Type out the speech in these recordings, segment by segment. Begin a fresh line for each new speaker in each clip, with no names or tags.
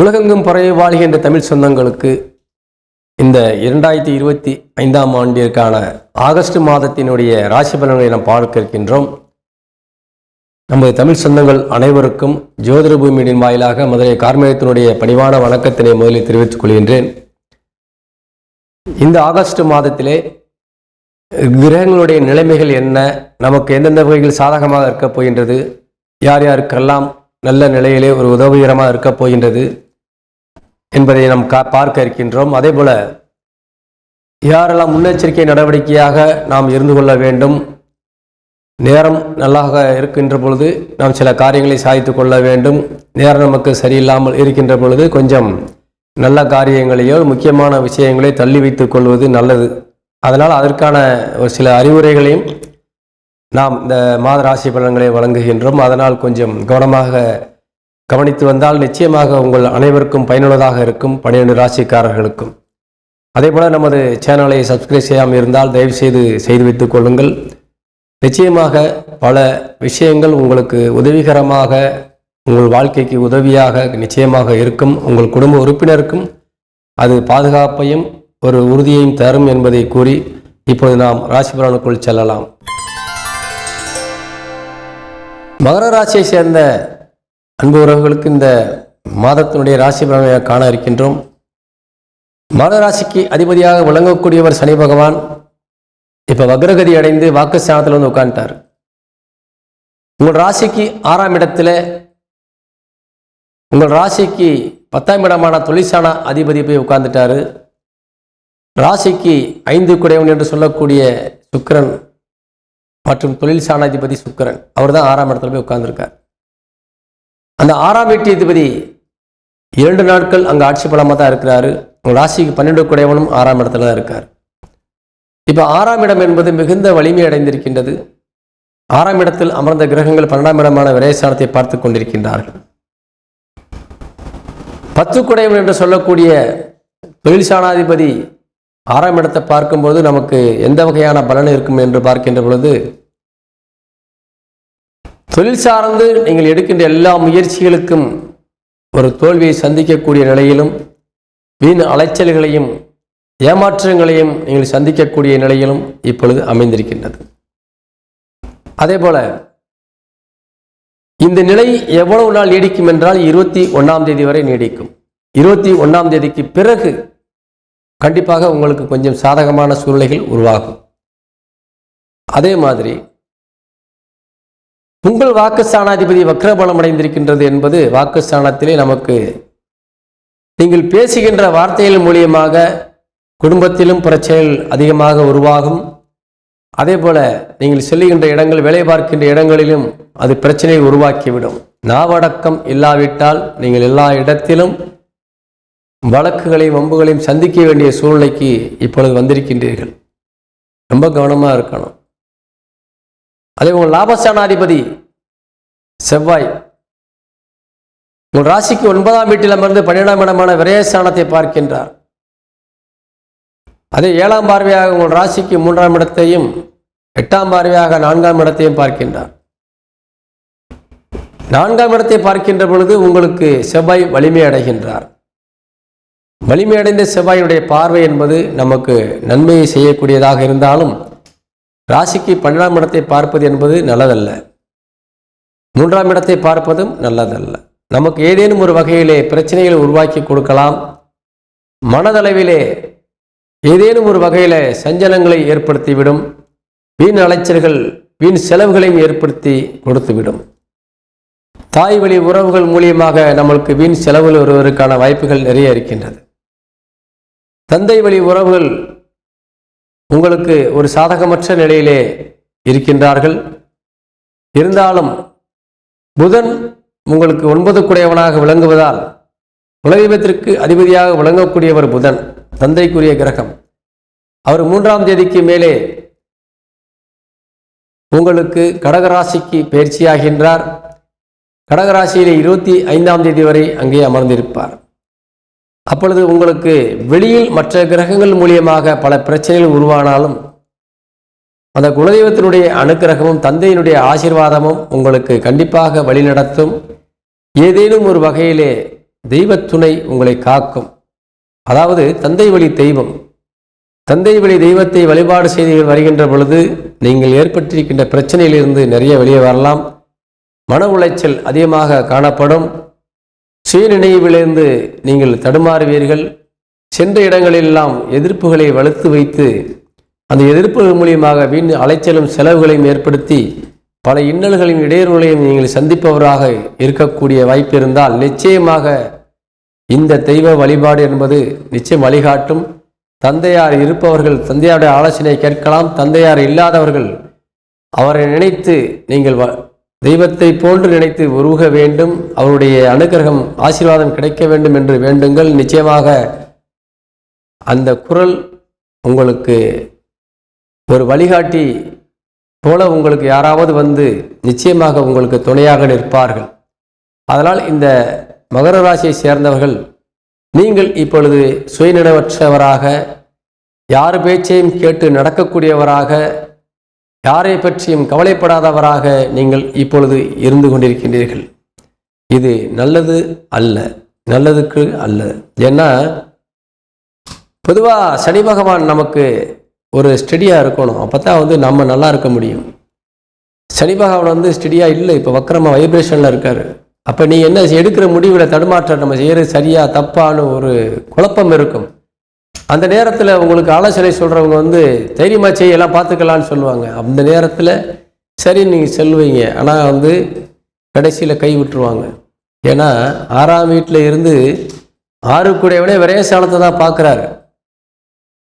உலகெங்கும் பறவை வாழ்கின்ற தமிழ் சொந்தங்களுக்கு இந்த இரண்டாயிரத்தி இருபத்தி ஐந்தாம் ஆண்டிற்கான ஆகஸ்ட் மாதத்தினுடைய ராசி பலன்களை நாம் பார்க்க இருக்கின்றோம். நமது தமிழ் சொந்தங்கள் அனைவருக்கும் ஜோதிட பூமியின் வாயிலாக மதுரை கார்மேகத்தினுடைய பணிவான வணக்கத்தினை முதலில் தெரிவித்துக் கொள்கின்றேன். இந்த ஆகஸ்ட் மாதத்திலே கிரகங்களுடைய நிலைமைகள் என்ன? நமக்கு எந்தெந்த வகையில் சாதகமாக இருக்கப் போகின்றது? யார் யாருக்கெல்லாம் நல்ல நிலையிலே ஒரு உதவிகரமாக இருக்கப் போகின்றது? என்பதை நாம் கா பார்க்க இருக்கின்றோம். அதே போல யாரெல்லாம் முன்னெச்சரிக்கை நடவடிக்கையாக நாம் இருந்து கொள்ள வேண்டும் நேரம் நல்லாக இருக்கின்ற பொழுது நாம் சில காரியங்களை சாதித்து கொள்ள வேண்டும் நேரம் நமக்கு சரியில்லாமல் இருக்கின்ற பொழுது கொஞ்சம் நல்ல காரியங்களையோ முக்கியமான விஷயங்களை தள்ளி வைத்துக் கொள்வது நல்லது. அதனால் அதற்கான ஒரு சில அறிவுரைகளையும் நாம் இந்த மாத ராசி பலன்களை வழங்குகின்றோம். அதனால் கொஞ்சம் கவனமாக கவனித்து வந்தால் நிச்சயமாக உங்கள் அனைவருக்கும் பயனுள்ளதாக இருக்கும் பன்னிரண்டு ராசிக்காரர்களுக்கும். அதே போல் நமது சேனலை சப்ஸ்கிரைப் செய்யாமல் இருந்தால் தயவு செய்து செய்து வைத்துக் கொள்ளுங்கள். நிச்சயமாக பல விஷயங்கள் உங்களுக்கு உதவிகரமாக உங்கள் வாழ்க்கைக்கு உதவியாக நிச்சயமாக இருக்கும். உங்கள் குடும்ப உறுப்பினருக்கும் அது பாதுகாப்பையும் ஒரு உறுதியையும் தரும் என்பதை கூறி இப்போது நாம் ராசி பலனுக்குள் செல்லலாம். மகர ராசியை சேர்ந்த அன்பு உறவுகளுக்கு இந்த மாதத்தினுடைய ராசி பலனை காண இருக்கின்றோம். மாத ராசிக்கு அதிபதியாக விளங்கக்கூடியவர் சனி பகவான் இப்போ வக்ரகதி அடைந்து வாக்குஸ்தானத்தில் வந்து உட்காந்துட்டார் உங்கள் ராசிக்கு ஆறாம் இடத்துல உங்கள் ராசிக்கு பத்தாம் இடமான தொழிற்சான அதிபதி போய் உட்கார்ந்துட்டாரு. ராசிக்கு ஐந்து குடையவன் என்று சொல்லக்கூடிய சுக்கிரன் மற்றும் தொழில் சாணாதிபதி சுக்கரன். அவர் தான் ஆறாம் இடத்துல போய் உட்கார்ந்துருக்கார். அந்த ஆறாம் வீட்டு இரண்டு நாட்கள் அங்கே ஆட்சி பலமாக தான் இருக்கிறாரு. உங்கள் ராசிக்கு பன்னெண்டு குடையவனும் ஆறாம் இடத்துல தான் இருக்கார். இப்போ ஆறாம் இடம் என்பது மிகுந்த வலிமை அடைந்திருக்கின்றது. ஆறாம் இடத்தில் அமர்ந்த கிரகங்கள் பன்னெண்டாம் இடமான விரயஸ்தானத்தை பார்த்து கொண்டிருக்கின்றார்கள். பத்து குடையவன் என்று சொல்லக்கூடிய தொழில் சாணாதிபதி ஆறாம் இடத்தை பார்க்கும்போது நமக்கு எந்த வகையான பலன் இருக்கும் என்று பார்க்கின்ற பொழுது தொழில் சார்ந்து நீங்கள் எடுக்கின்ற எல்லா முயற்சிகளுக்கும் ஒரு தோல்வியை சந்திக்கக்கூடிய நிலையிலும் வீண் அலைச்சல்களையும் ஏமாற்றங்களையும் நீங்கள் சந்திக்கக்கூடிய நிலையிலும் இப்பொழுது அமைந்திருக்கின்றது. அதே போல இந்த நிலை எவ்வளவு நாள் நீடிக்கும் என்றால் இருபத்தி ஒன்றாம் தேதி வரை நீடிக்கும். இருபத்தி ஒன்றாம் தேதிக்கு பிறகு கண்டிப்பாக உங்களுக்கு கொஞ்சம் சாதகமான சூழ்நிலைகள் உருவாகும். அதே மாதிரி உங்கள் வாக்குஸ்தானாதிபதி வக்ரபலம் அடைந்திருக்கின்றது என்பது வாக்குஸ்தானத்திலே நமக்கு நீங்கள் பேசுகின்ற வார்த்தைகள் மூலியமாக குடும்பத்திலும் பிரச்சனைகள் அதிகமாக உருவாகும். அதே போல நீங்கள் செல்லுகின்ற இடங்கள் வேலை பார்க்கின்ற இடங்களிலும் அது பிரச்சனையை உருவாக்கிவிடும். நாவடக்கம் இல்லாவிட்டால் நீங்கள் எல்லா இடத்திலும் வழக்குகளையும் வம்புகளையும் சந்திக்க வேண்டிய சூழ்நிலைக்கு இப்பொழுது வந்திருக்கின்றீர்கள். ரொம்ப கவனமாக இருக்கணும். அதே உங்கள் லாபஸ்தானாதிபதி செவ்வாய். உங்கள் ராசிக்கு ஒன்பதாம் வீட்டில் அமர்ந்து பன்னிரெண்டாம் இடமான விரயஸ்தானத்தை பார்க்கின்றார். அதே ஏழாம் பார்வையாக உங்கள் ராசிக்கு மூன்றாம் இடத்தையும் எட்டாம் பார்வையாக நான்காம் இடத்தையும் பார்க்கின்றார். நான்காம் இடத்தை பார்க்கின்ற பொழுது உங்களுக்கு செவ்வாய் வலிமை அடைகின்றார். வலிமையடைந்த செவ்வாயுடைய செவ்வாயினுடைய பார்வை என்பது நமக்கு நன்மையை செய்யக்கூடியதாக இருந்தாலும் ராசிக்கு பன்னெண்டாம் இடத்தை பார்ப்பது என்பது நல்லதல்ல. மூன்றாம் இடத்தை பார்ப்பதும் நல்லதல்ல. நமக்கு ஏதேனும் ஒரு வகையிலே பிரச்சனைகளை உருவாக்கி கொடுக்கலாம். மனதளவிலே ஏதேனும் ஒரு வகையில் சஞ்சலங்களை ஏற்படுத்திவிடும். வீண் அலைச்சல்கள் வீண் செலவுகளையும் ஏற்படுத்தி கொடுத்துவிடும். தாய் வழி உறவுகள் மூலியமாக நம்மளுக்கு வீண் செலவுகள் வருவதற்கான வாய்ப்புகள் நிறைய இருக்கின்றது. தந்தை வழி உறவுகள் உங்களுக்கு ஒரு சாதகமற்ற நிலையிலே இருக்கின்றார்கள். இருந்தாலும் புதன் உங்களுக்கு ஒன்பது குடையவனாக விளங்குவதால் உலகத்திற்கு அதிபதியாக விளங்கக்கூடியவர் புதன் தந்தைக்குரிய கிரகம். அவர் மூன்றாம் தேதிக்கு மேலே உங்களுக்கு கடகராசிக்கு பயிற்சியாகின்றார். கடகராசியிலே இருபத்தி ஐந்தாம் தேதி வரை அங்கே அமர்ந்திருப்பார். அப்பொழுது உங்களுக்கு வெளியில் மற்ற கிரகங்கள் மூலியமாக பல பிரச்சனைகள் உருவானாலும் அந்த குலதெய்வத்தினுடைய அனுக்கிரகமும் தந்தையினுடைய ஆசீர்வாதமும் உங்களுக்கு கண்டிப்பாக வழிநடத்தும். ஏதேனும் ஒரு வகையிலே தெய்வத்துணை உங்களை காக்கும். அதாவது தந்தை வழி தெய்வம். தந்தை வழி தெய்வத்தை வழிபாடு செய்து வருகின்ற பொழுது நீங்கள் ஏற்பட்டிருக்கின்ற பிரச்சனையிலிருந்து நிறைய வெளியே வரலாம். மன உளைச்சல் அதிகமாக காணப்படும். சுயநினைவிலிருந்து நீங்கள் தடுமாறுவீர்கள். சென்ற இடங்களெல்லாம் எதிர்ப்புகளை வலுத்து வைத்து அந்த எதிர்ப்புகள் மூலியமாக வீண் அலைச்சலும் செலவுகளையும் ஏற்படுத்தி பல இன்னல்களையும் இடையூறுகளையும் நீங்கள் சந்திப்பவராக இருக்கக்கூடிய வாய்ப்பு இருந்தால் நிச்சயமாக இந்த தெய்வ வழிபாடு என்பது நிச்சயம் வழிகாட்டும். தந்தையார் இருப்பவர்கள் தந்தையாருடைய ஆலோசனை கேட்கலாம். தந்தையார் இல்லாதவர்கள் அவரை நினைத்து நீங்கள் வ- தெய்வத்தை போன்று நினைத்து உருக வேண்டும். அவருடைய அனுக்கிரகம் ஆசீர்வாதம் கிடைக்க வேண்டும் என்று வேண்டுங்கள். நிச்சயமாக அந்த குரல் உங்களுக்கு ஒரு வழிகாட்டி போல உங்களுக்கு யாராவது வந்து நிச்சயமாக உங்களுக்கு துணையாக நிற்பார்கள். அதனால் இந்த மகர ராசியை சேர்ந்தவர்கள் நீங்கள் இப்பொழுது சுயநினைவற்றவராக யார் பேச்சையும் கேட்டு நடக்கக்கூடியவராக யாரை பற்றியும் கவலைப்படாதவராக நீங்கள் இப்பொழுது இருந்து கொண்டிருக்கின்றீர்கள். இது நல்லது அல்ல நல்லதுக்கு அல்ல. ஏன்னா பொதுவாக சனி பகவான் நமக்கு ஒரு ஸ்டெடியாக இருக்கணும். அப்போ தான் வந்து நம்ம நல்லா இருக்க முடியும். சனி பகவான் வந்து ஸ்டெடியாக இல்லை. இப்போ வக்கரமாக வைப்ரேஷனில் இருக்கார். அப்போ நீ என்ன எடுக்கிற முடிவில் தடுமாற்றம் நம்ம செய்கிறது சரியாக தப்பான ஒரு குழப்பம் இருக்கும். அந்த நேரத்தில் உங்களுக்கு ஆலோசனை சொல்கிறவங்க வந்து தைரியமாக செய்ய எல்லாம் பார்த்துக்கலான்னு சொல்லுவாங்க. அந்த நேரத்தில் சரி நீங்கள் செல்வீங்க. ஆனால் வந்து கடைசியில் கை விட்டுருவாங்க. ஏன்னா ஆறாம் வீட்டில் இருந்து ஆறு கூடையவனே விரயசாலத்தை தான் பார்க்குறாரு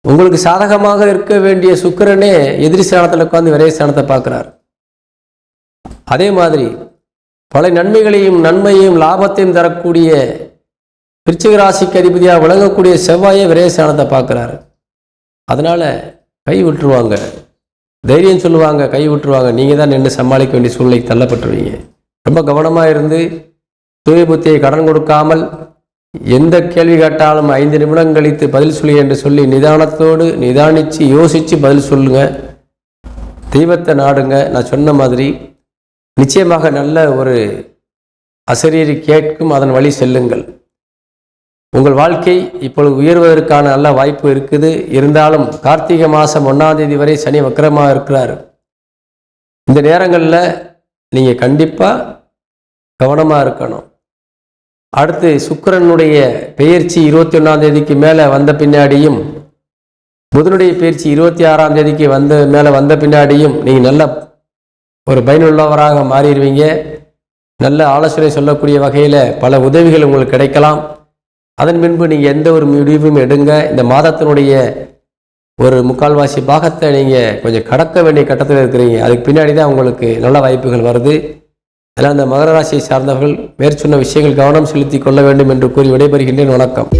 உங்களுக்கு சாதகமாக இருக்க வேண்டிய சுக்கிரனே எதிரி ஸ்தானத்தில் உட்காந்து விரயஸ்தானத்தை பார்க்குறார் அதே மாதிரி பல நன்மைகளையும் நன்மையும் லாபத்தையும் தரக்கூடிய விருச்சிக ராசிக்கு அதிபதியாக விளங்கக்கூடிய செவ்வாயை விரயஸ்தானத்தை பார்க்குறாரு. அதனால் கை விட்டுருவாங்க. தைரியம் சொல்லுவாங்க கை விட்டுருவாங்க. நீங்கள் தான் நின்று சமாளிக்க வேண்டிய சூழ்நிலைக்கு தள்ளப்பட்டுருவீங்க. ரொம்ப கவனமாக இருந்து தூய புத்தியை கடன் கொடுக்காமல் எந்த கேள்வி கேட்டாலும் ஐந்து நிமிடம் கழித்து பதில் சொல்லி என்று சொல்லி நிதானத்தோடு நிதானித்து யோசித்து பதில் சொல்லுங்க. தெய்வத்தை நாடுங்க. நான் சொன்ன மாதிரி நிச்சயமாக நல்ல ஒரு அசரீரி கேட்கும் அதன் வழி செல்லுங்கள். உங்கள் வாழ்க்கை இப்பொழுது உயர்வதற்கான நல்ல வாய்ப்பு இருக்குது. இருந்தாலும் கார்த்திகை மாதம் ஒன்றாம் தேதி வரை சனி வக்கரமாக இருக்கிறார். இந்த நேரங்களில் நீங்கள் கண்டிப்பாக கவனமாக இருக்கணும். அடுத்து சுக்கரனுடைய பெயர்ச்சி இருபத்தி ஒன்றாம் தேதிக்கு மேலே வந்த பின்னாடியும் புதனுடைய பயிற்சி இருபத்தி ஆறாம் தேதிக்கு வந்த மேலே வந்த பின்னாடியும் நீங்கள் நல்ல ஒரு பயனுள்ளவராக மாறிடுவீங்க. நல்ல ஆலோசனை சொல்லக்கூடிய வகையில் பல உதவிகள் உங்களுக்கு கிடைக்கலாம். அதன் பின்பு நீங்கள் எந்த ஒரு முடிவும் எடுங்க. இந்த மாதத்தினுடைய ஒரு முக்கால்வாசி பாகத்தை நீங்கள் கொஞ்சம் கடக்க வேண்டிய கட்டத்தில் இருக்கிறீங்க. அதுக்கு பின்னாடி தான் உங்களுக்கு நல்ல வாய்ப்புகள் வருது. அதனால் அந்த மகர ராசியை சார்ந்தவர்கள் மேற்சொன்ன விஷயங்கள் கவனம் செலுத்தி கொள்ள வேண்டும் என்று கூறி விடைபெறுகின்றேன். வணக்கம்.